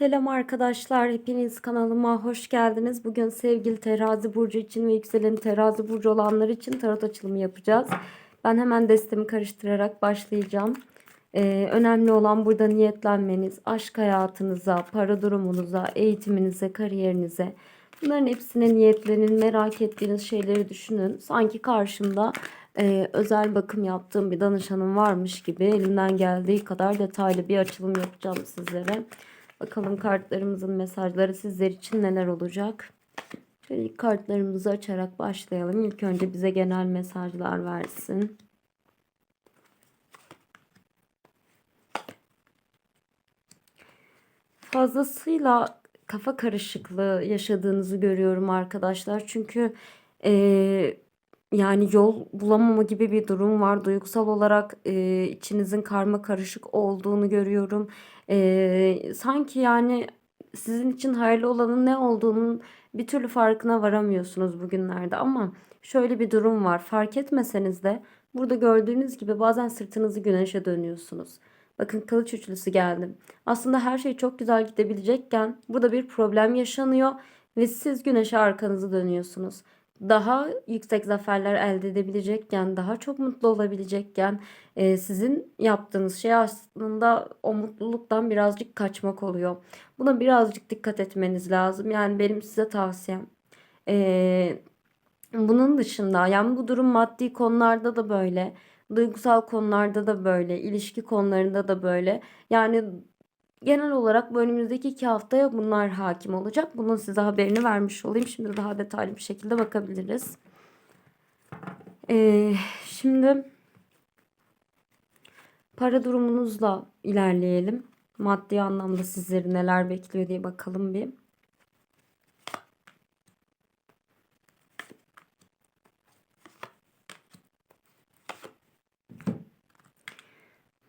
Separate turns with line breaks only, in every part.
Selam arkadaşlar, hepiniz kanalıma hoş geldiniz. Bugün sevgili terazi burcu için ve yükselen terazi burcu olanlar için tarot açılımı yapacağız. Ben hemen destemi karıştırarak başlayacağım. Ee, önemli olan burada niyetlenmeniz, aşk hayatınıza, para durumunuza, eğitiminize, kariyerinize. Bunların hepsine niyetlenin, merak ettiğiniz şeyleri düşünün. Sanki karşımda e, özel bakım yaptığım bir danışanım varmış gibi elimden geldiği kadar detaylı bir açılım yapacağım sizlere. Bakalım kartlarımızın mesajları sizler için neler olacak? Şöyle ilk kartlarımızı açarak başlayalım. İlk önce bize genel mesajlar versin. Fazlasıyla kafa karışıklığı yaşadığınızı görüyorum arkadaşlar. Çünkü eee yani yol bulamama gibi bir durum var. Duygusal olarak e, içinizin karma karışık olduğunu görüyorum. E, sanki yani sizin için hayırlı olanın ne olduğunun bir türlü farkına varamıyorsunuz bugünlerde. Ama şöyle bir durum var. Fark etmeseniz de burada gördüğünüz gibi bazen sırtınızı güneşe dönüyorsunuz. Bakın kılıç üçlüsü geldi. Aslında her şey çok güzel gidebilecekken burada bir problem yaşanıyor ve siz güneşe arkanızı dönüyorsunuz daha yüksek zaferler elde edebilecekken, daha çok mutlu olabilecekken e, sizin yaptığınız şey aslında o mutluluktan birazcık kaçmak oluyor. Buna birazcık dikkat etmeniz lazım. Yani benim size tavsiyem. E, bunun dışında yani bu durum maddi konularda da böyle. Duygusal konularda da böyle, ilişki konularında da böyle. Yani Genel olarak bu önümüzdeki iki haftaya bunlar hakim olacak. Bunun size haberini vermiş olayım. Şimdi daha detaylı bir şekilde bakabiliriz. Ee, şimdi para durumunuzla ilerleyelim. Maddi anlamda sizleri neler bekliyor diye bakalım bir.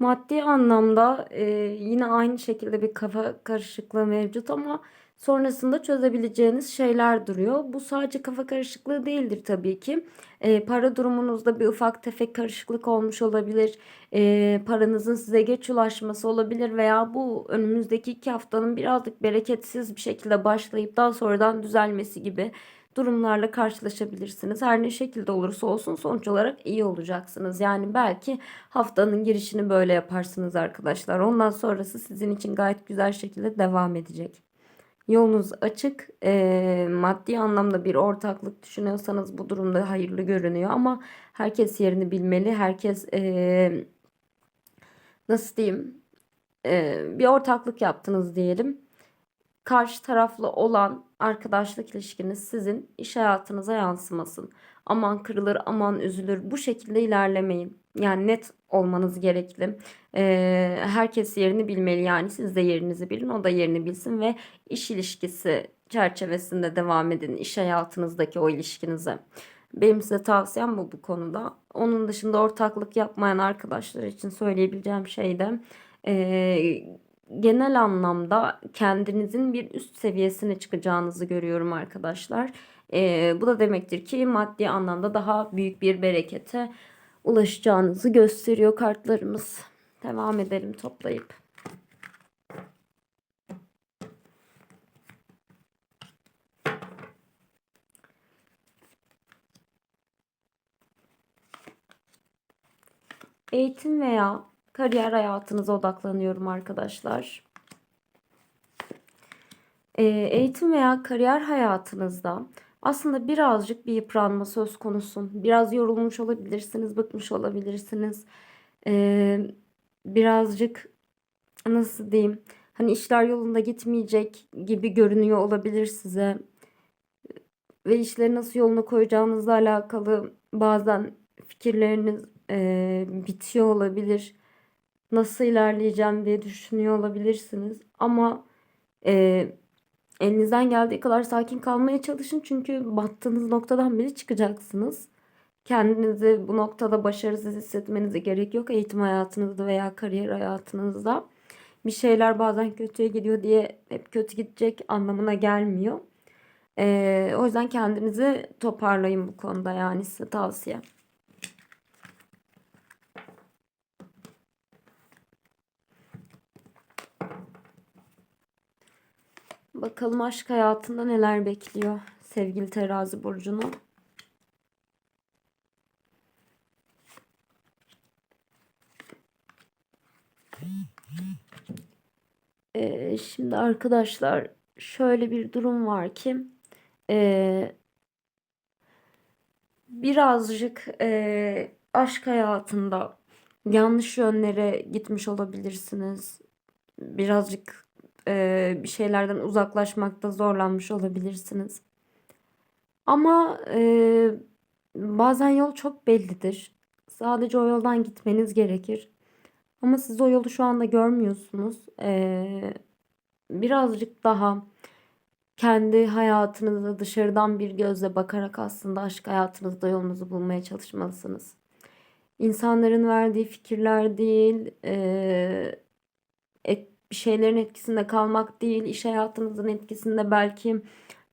Maddi anlamda e, yine aynı şekilde bir kafa karışıklığı mevcut ama sonrasında çözebileceğiniz şeyler duruyor. Bu sadece kafa karışıklığı değildir tabii ki. E, para durumunuzda bir ufak tefek karışıklık olmuş olabilir. E, paranızın size geç ulaşması olabilir veya bu önümüzdeki iki haftanın birazcık bereketsiz bir şekilde başlayıp daha sonradan düzelmesi gibi durumlarla karşılaşabilirsiniz. Her ne şekilde olursa olsun sonuç olarak iyi olacaksınız. Yani belki haftanın girişini böyle yaparsınız arkadaşlar. Ondan sonrası sizin için gayet güzel şekilde devam edecek. Yolunuz açık. E, maddi anlamda bir ortaklık düşünüyorsanız bu durumda hayırlı görünüyor. Ama herkes yerini bilmeli. Herkes e, nasıl diyeyim e, bir ortaklık yaptınız diyelim karşı taraflı olan arkadaşlık ilişkiniz sizin iş hayatınıza yansımasın. Aman kırılır, aman üzülür. Bu şekilde ilerlemeyin. Yani net olmanız gerekli. Ee, herkes yerini bilmeli. Yani siz de yerinizi bilin, o da yerini bilsin ve iş ilişkisi çerçevesinde devam edin. iş hayatınızdaki o ilişkinize. Benim size tavsiyem bu bu konuda. Onun dışında ortaklık yapmayan arkadaşlar için söyleyebileceğim şey de e, genel anlamda kendinizin bir üst seviyesine çıkacağınızı görüyorum arkadaşlar. Ee, bu da demektir ki maddi anlamda daha büyük bir berekete ulaşacağınızı gösteriyor kartlarımız. Devam edelim toplayıp. Eğitim veya kariyer hayatınıza odaklanıyorum arkadaşlar. Ee, eğitim veya kariyer hayatınızda aslında birazcık bir yıpranma söz konusu. Biraz yorulmuş olabilirsiniz, bıkmış olabilirsiniz. Ee, birazcık nasıl diyeyim? Hani işler yolunda gitmeyecek gibi görünüyor olabilir size. Ve işleri nasıl yoluna koyacağınızla alakalı bazen fikirleriniz e, bitiyor olabilir nasıl ilerleyeceğim diye düşünüyor olabilirsiniz. Ama e, elinizden geldiği kadar sakin kalmaya çalışın. Çünkü battığınız noktadan biri çıkacaksınız. Kendinizi bu noktada başarısız hissetmenize gerek yok. Eğitim hayatınızda veya kariyer hayatınızda. Bir şeyler bazen kötüye gidiyor diye hep kötü gidecek anlamına gelmiyor. Ee, o yüzden kendinizi toparlayın bu konuda yani size tavsiye. Bakalım aşk hayatında neler bekliyor sevgili terazi burcunu. Ee, şimdi arkadaşlar şöyle bir durum var ki ee, birazcık ee, aşk hayatında yanlış yönlere gitmiş olabilirsiniz. Birazcık ee, bir şeylerden uzaklaşmakta zorlanmış olabilirsiniz. Ama ee, bazen yol çok bellidir. Sadece o yoldan gitmeniz gerekir. Ama siz o yolu şu anda görmüyorsunuz. Ee, birazcık daha kendi hayatınıza dışarıdan bir gözle bakarak aslında aşk hayatınızda yolunuzu bulmaya çalışmalısınız. İnsanların verdiği fikirler değil, ee, et, bir şeylerin etkisinde kalmak değil, iş hayatınızın etkisinde belki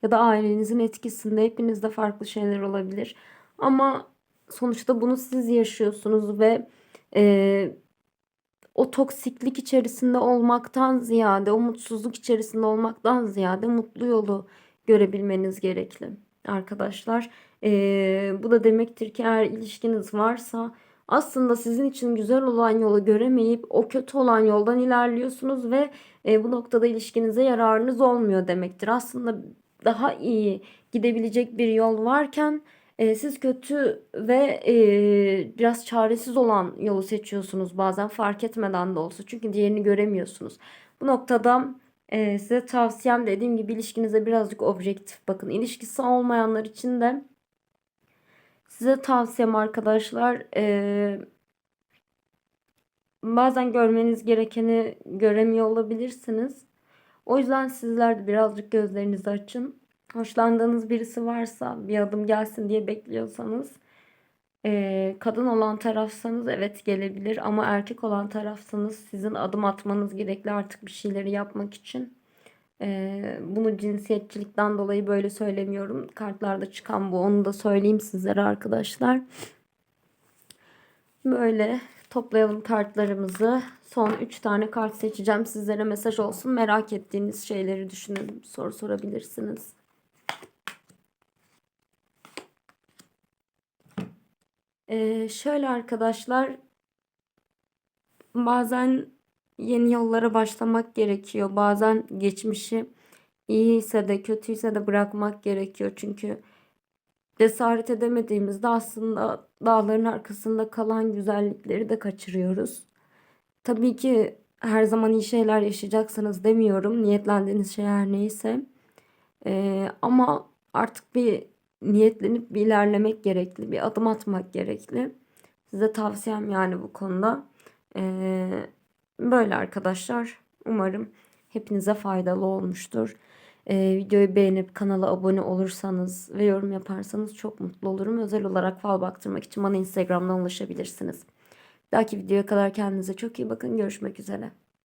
ya da ailenizin etkisinde hepinizde farklı şeyler olabilir. Ama sonuçta bunu siz yaşıyorsunuz ve ee, o toksiklik içerisinde olmaktan ziyade, o mutsuzluk içerisinde olmaktan ziyade mutlu yolu görebilmeniz gerekli arkadaşlar. Ee, bu da demektir ki eğer ilişkiniz varsa aslında sizin için güzel olan yolu göremeyip o kötü olan yoldan ilerliyorsunuz ve e, bu noktada ilişkinize yararınız olmuyor demektir. Aslında daha iyi gidebilecek bir yol varken e, siz kötü ve e, biraz çaresiz olan yolu seçiyorsunuz bazen fark etmeden de olsa. Çünkü diğerini göremiyorsunuz. Bu noktada e, size tavsiyem dediğim gibi ilişkinize birazcık objektif bakın. İlişkisi olmayanlar için de size tavsiyem arkadaşlar e, bazen görmeniz gerekeni göremiyor olabilirsiniz. O yüzden sizler de birazcık gözlerinizi açın hoşlandığınız birisi varsa bir adım gelsin diye bekliyorsanız e, kadın olan tarafsanız evet gelebilir ama erkek olan tarafsanız sizin adım atmanız gerekli artık bir şeyleri yapmak için. E, bunu cinsiyetçilikten dolayı böyle söylemiyorum. Kartlarda çıkan bu onu da söyleyeyim sizlere arkadaşlar. Böyle toplayalım kartlarımızı. Son 3 tane kart seçeceğim. Sizlere mesaj olsun. Merak ettiğiniz şeyleri düşünün. Soru sorabilirsiniz. Ee, şöyle arkadaşlar bazen yeni yollara başlamak gerekiyor. Bazen geçmişi iyiyse de kötüyse de bırakmak gerekiyor. Çünkü cesaret edemediğimizde aslında dağların arkasında kalan güzellikleri de kaçırıyoruz. Tabii ki her zaman iyi şeyler yaşayacaksınız demiyorum. Niyetlendiğiniz şey her neyse. Ee, ama artık bir niyetlenip bir ilerlemek gerekli. Bir adım atmak gerekli. Size tavsiyem yani bu konuda. Ee, böyle arkadaşlar. Umarım hepinize faydalı olmuştur. Ee, videoyu beğenip kanala abone olursanız ve yorum yaparsanız çok mutlu olurum. Özel olarak fal baktırmak için bana Instagram'dan ulaşabilirsiniz. Bir dahaki videoya kadar kendinize çok iyi bakın. Görüşmek üzere.